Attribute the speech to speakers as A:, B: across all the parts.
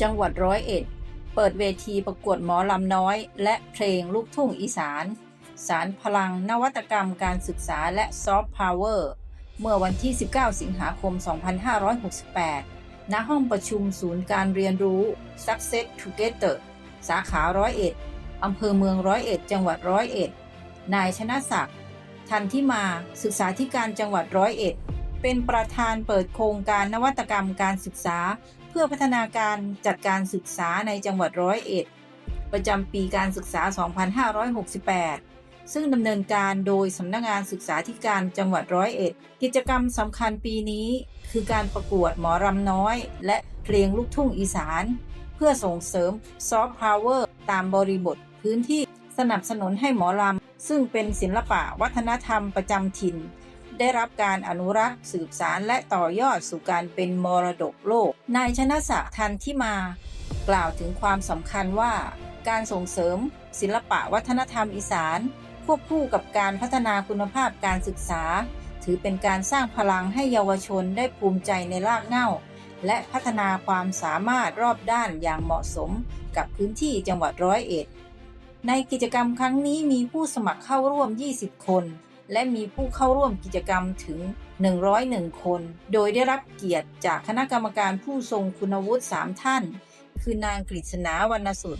A: จังหวัดร้อยเอ็ด เปิดเวทีประกวดหมอลำน้อย และเพลงลูกทุ่งอีสาน สารพลังนวัตกรรมการศึกษาและซอฟต์พาวเวอร์ เมื่อวันที่ 19 สิงหาคม 2568 ณ ห้องประชุมศูนย์การเรียนรู้ Success Together สาขาร้อยเอ็ดอำเภอเมืองร้อยเอ็ด จังหวัดร้อยเอ็ด นายชนะศักดิ์ ทันที่มาศึกษาธิการจังหวัดร้อยเอ็ด เป็นประธานเปิดโครงการนวัตกรรมการศึกษา เพื่อพัฒนาการจัดการศึกษาในจังหวัดร้อยเอ็ดประจำปีการศึกษา 2568 ซึ่งดำเนินการโดยสำนักงานศึกษาธิการจังหวัดร้อยเอ็ด กิจกรรมสำคัญปีนี้ คือการประกวดหมอรำน้อย และเพลงลูกทุ่งอีสาน เพื่อส่งเสริมซอฟต์พาวเวอร์ตามบริบทพื้นที่สนับสนุนให้หมอลำซึ่งเป็นศิลปะวัฒนธรรมประจำถิ่น ได้รับการอนุรักษ์ สืบสารและต่อยอดสู่การเป็นมรดกโลก นายชนะศักดิ์ทันที่มา กล่าวถึงความสำคัญว่า การส่งเสริม ศิลปะวัฒนธรรมอีสาน ควบคู่กับการพัฒนาคุณภาพการศึกษา ถือเป็นการสร้างพลังให้เยาวชนได้ภูมิใจในรากเหง้า และพัฒนาความสามารถรอบด้านอย่างเหมาะสมกับพื้นที่จังหวัดร้อยเอ็ดในกิจกรรมครั้งนี้มีผู้สมัครเข้าร่วม 20 คน และมีผู้เข้าร่วมกิจกรรมถึง 101 คน โดยได้รับเกียรติจากคณะกรรมการผู้ทรงคุณวุฒิ 3 ท่าน คือนางกฤษณาวรรณสุด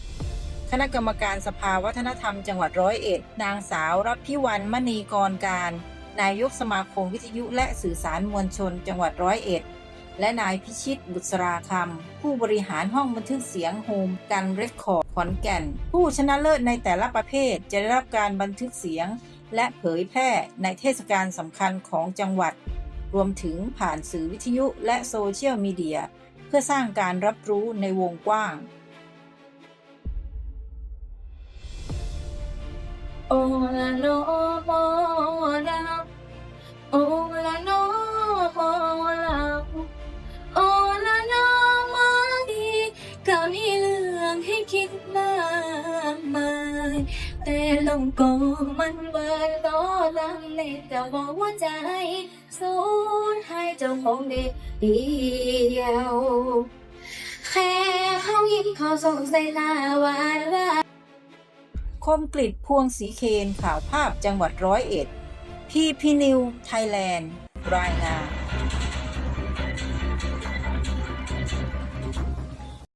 A: คณะกรรมการสภาวัฒนธรรมจังหวัดร้อยเอ็ด นางสาวรับพิวันมณีกรการ นายกสมาคมวิทยุและสื่อสารมวลชนจังหวัดร้อยเอ็ด และนายพิชิตบุษราคำ ผู้บริหารห้องบันทึกเสียงโฮมกันเรคคอร์ดขอนแก่น ผู้ชนะเลิศในแต่ละประเภทจะได้รับการบันทึกเสียง และเผยแพร่ในเทศกาลสำคัญของจังหวัด รวมถึงผ่านสื่อวิทยุและโซเชียลมีเดีย เพื่อสร้างการรับรู้ในวงกว้าง
B: โอละโนโมลาโอละโนโมลาโอละโนโมดีก็มีเรื่องให้คิดมากมาย แต่ลงโกมันเบิดโตลังเลจะบอกว่าใจสูญให้เจ้าของเด็กเดียวแค่เขายิ้มเขาสงใส่หน้าหวานว่า
A: คมกลิตพวงสีเคนข่าวภาพจังหวัดร้อยเอ็ด พีพีนิวไทยแลนด์ รายงาน